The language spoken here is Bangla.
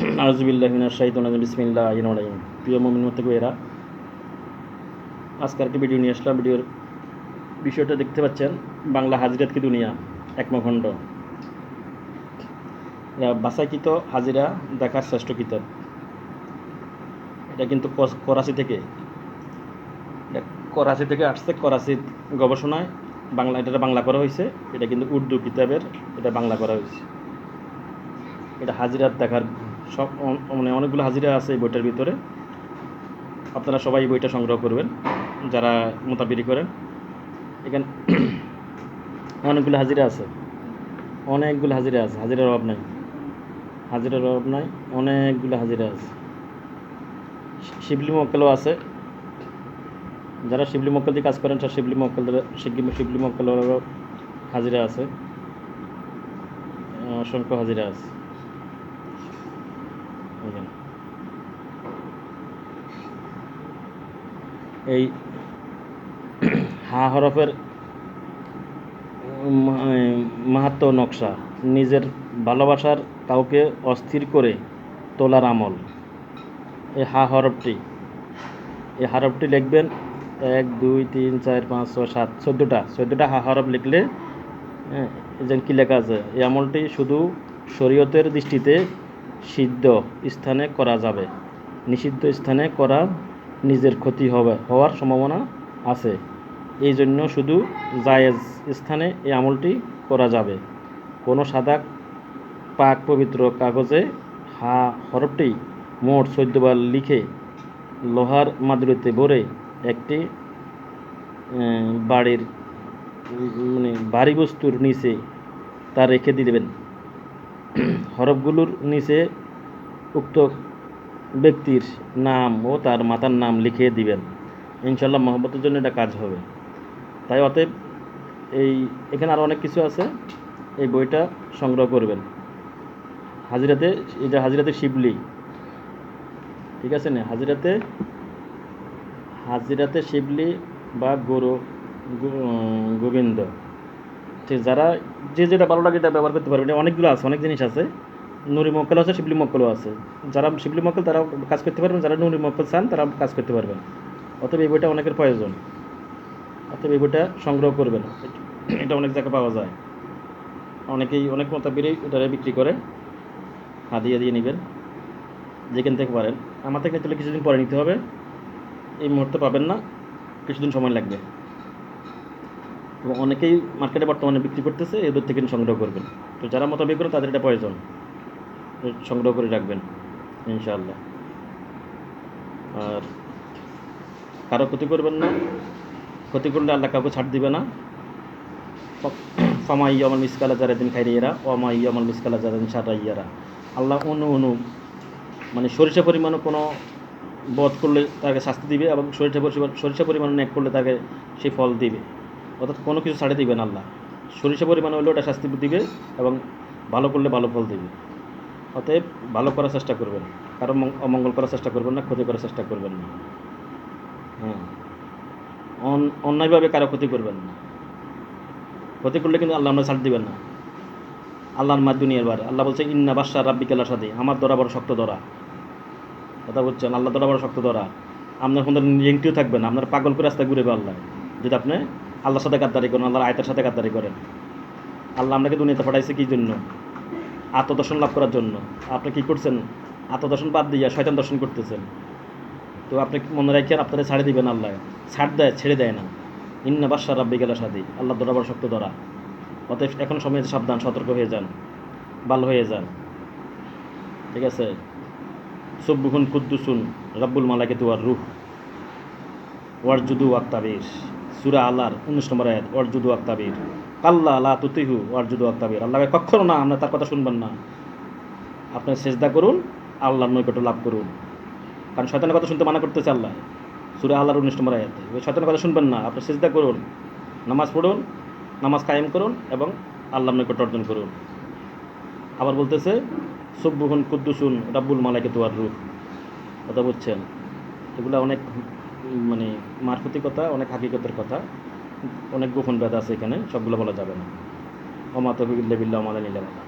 আজবিল্লাহিনা শাহিদুল বিসমিল্লাহ রহিম। প্রিয় মমিন মতো এরা আজকে একটা ভিডিও নিয়ে আসলাম। ভিডিওর বিষয়টা দেখতে পাচ্ছেন, বাংলা হাজিরাত কি দুনিয়া? একমখণ্ড এরা বাসাইকৃত হাজিরা দেখার শ্রেষ্ঠ কিতাব। এটা কিন্তু করাচি থেকে। করাচি থেকে আসছে করাচির গবেষণায়। বাংলা এটা বাংলা করা হয়েছে। এটা কিন্তু উর্দু কিতাবের, এটা বাংলা করা হয়েছে। এটা হাজিরাত দেখার সব মানে অনেকগুলো হাজিরা আছে এই বইটার ভিতরে। আপনারা সবাই বইটা সংগ্রহ করবেন, যারা মোতাবিরি করেন। এখানে, অনেকগুলো হাজিরা আছে। অনেকগুলো হাজিরা আছে, হাজিরার অভাব নাই। হাজিরার অভাব নাই, অনেকগুলো হাজিরা আছে। শিবলি মক্কেলও আছে। যারা শিবলি মক্কেল দিয়ে কাজ করেন, তারা শিবলি মক্কেল শিবলি মক্কেলেরও হাজিরা আছে। অসংখ্য হাজিরা আছে? এই হা হরফের মাহাত্ম নকশা, নিজের ভালোবাসার কাউকে অস্থির করে তোলার আমল। এই হা হরফটি, এই হরফটি লিখবেন এক, দুই, তিন, চার, পাঁচ, ছয়, সাত, চোদ্দোটা চোদ্দোটা হা হরফ লিখলে হ্যাঁ কী লেখা আছে, এই আমলটি শুধু শরীয়তের দৃষ্টিতে সিদ্ধ স্থানে করা যাবে। নিষিদ্ধ স্থানে করা নিজের ক্ষতি হবে, হওয়ার সম্ভাবনা আছে। এই জন্য শুধু জায়েজ স্থানে এই আমলটি করা যাবে। কোনো সাদা পাক পবিত্র কাগজে হা হরফটি মোট চোদ্দবার লিখে লোহার মাদুরিতে ভরে একটি বাড়ির মানে ভারী বস্তুর নিচে তা রেখে দিবেন। হরফগুলোর নিচে উক্ত ব্যক্তির নাম ও তার মাতার নাম লিখে দিবেন। ইনশাল্লাহ মহব্বতের জন্য এটা কাজ হবে। তাই অতএব এই, এখানে আরও অনেক কিছু আছে। এই বইটা সংগ্রহ করবেন। হাজিরাতে, এটা হাজিরাতে শিবলি। ঠিক আছে না? হাজিরাতে হাজিরাতে শিবলি বা গরু গোবিন্দ। ঠিক, যারা যে যেটা ভালো লাগে এটা ব্যবহার করতে পারবেন। অনেকগুলো আছে, অনেক জিনিস আছে। নুরি মক্কেল আছে, শিবলি মক্কেলও আছে। যারা শিবলি মক্কেল তারা কাজ করতে পারবেন। যারা নুরি মক্কেল চান তারা কাজ করতে পারবেন। অতএব এই বইটা অনেকের প্রয়োজন। অতএব এই বইটা সংগ্রহ করবেন। এটা অনেক জায়গায় পাওয়া যায়। অনেকেই, অনেক মোতাবিরই এটা বিক্রি করে। হাদিয়া দিয়ে নেবেন। যেখান থেকে পারেন। আমার থেকে নিতে হলে কিছুদিন পরে নিতে হবে। এই মুহূর্তে পাবেন না। কিছুদিন সময় লাগবে। এবং অনেকেই মার্কেটে বর্তমানে বিক্রি করতেছে, এদের থেকে সংগ্রহ করবেন। তো যারা মোতাবেক করেন তাদের এটা প্রয়োজন। সংগ্রহ করে রাখবেন, ইনশাআল্লাহ। আর কারও ক্ষতি করবেন না। ক্ষতি করলে আল্লাহ কাউকে ছাড় দিবে না। ফামাই আমার মিসকালা যারা দিন খাই এরা অমাই আমার মিসকালা যারা দিন সারা ইয়ারা আল্লাহ অনু অনু মানে সরিষা পরিমাণও কোনো বধ করলে তাকে শাস্তি দিবে এবং সরিষা পরিমাণ সরিষা পরিমাণ ন্যাক করলে তাকে সেই ফল দিবে। অর্থাৎ কোনো কিছু ছাড়ে দিবে না আল্লাহ। সরিষা পরিমাণ হলে ওটা শাস্তি দিবে এবং ভালো করলে ভালো ফল দেবে। অতএব ভালো করার চেষ্টা করবেন। কারও মং- অমঙ্গল করার চেষ্টা করবেন না, ক্ষতি করার চেষ্টা করবেন না। হ্যাঁ। অন- অন্যায়ভাবে কারও ক্ষতি করবেন না। ক্ষতি করলে কিন্তু আল্লাহ আমরা ছাড় দিবেন না। আল্লাহর মা দুনিয়ার বার আল্লাহ বলছে, ইন্না বাদশাহ রাব্বিকাল্লা সাথে আমার দরা বড় শক্ত দরা কথা বলছেন আল্লাহ দরা বড় শক্ত দরা আপনার কোনো লিঙ্কটিও থাকবে না। আপনার পাগল করে রাস্তায় ঘুরে আল্লাহ যদি আপনি আল্লাহর সাথে গাদ্দারি করেন, আল্লাহর আয়তার সাথে গাদ্দারি করেন। আল্লাহ আপনাকে দুনিয়াতে পাঠাইছে কী জন্য? আত্মদর্শন লাভ করার জন্য। আপনি কি করছেন? আত্মদর্শন বাদ দিয়ে শয়তান দর্শন করতেছেন। তো আপনি মনে রাখেন আপনারা ছাড়ে দিবেন আল্লাহ। ছাড় দেয়, ছেড়ে দেয় না। ইন্না বাদশাহ রাব্বিকাল্লা সাদি আল্লাহ দরা বড় শক্ত দরা। অতএব এখন সময় সাবধান, সতর্ক হয়ে যান। ভালো হয়ে যান। ঠিক আছে? সব্বুহুন কুদ্দুসুন রাব্বুল মালাকে তুয়ার রুহ। ওয়ার জুদু আক্তাবির সুরা আল্লাহর উনিশ নম্বর আয়াত, ওয়ারজুদু আক্তাবির আল্লাহ আল্লাহ তুতিহু ওয়ারজুদু আক্তাবির আল্লাহকে কখনো না, আমরা তার কথা শুনবেন না। আপনি চেষ্টা করুন, আল্লাহর নৈকট্য লাভ করুন। কারণ শয়তানের কথা শুনতে মানা করতেছে আল্লাহ। সুরা আল্লাহর উনিশ নম্বর আয়াত। ওই শয়তানের কথা শুনবেন না, আপনি চেষ্টা করুন, নামাজ পড়ুন, নামাজ কায়েম করুন এবং আল্লাহর নৈকট্য অর্জন করুন। আবার বলতেছে সুব্বুহুন কুদ্দুসুন রাব্বুল মালাকে তোয়ার রূপ কথা বলছেন। এগুলো অনেক মানে মারফতিকতা অনেক হাকিকতের কথা। অনেক গোপন ব্যাথা আছে এখানে, সবগুলো বলা যাবে না। অমাতবিল্লা বিল্লা বিল্লাহ নীলা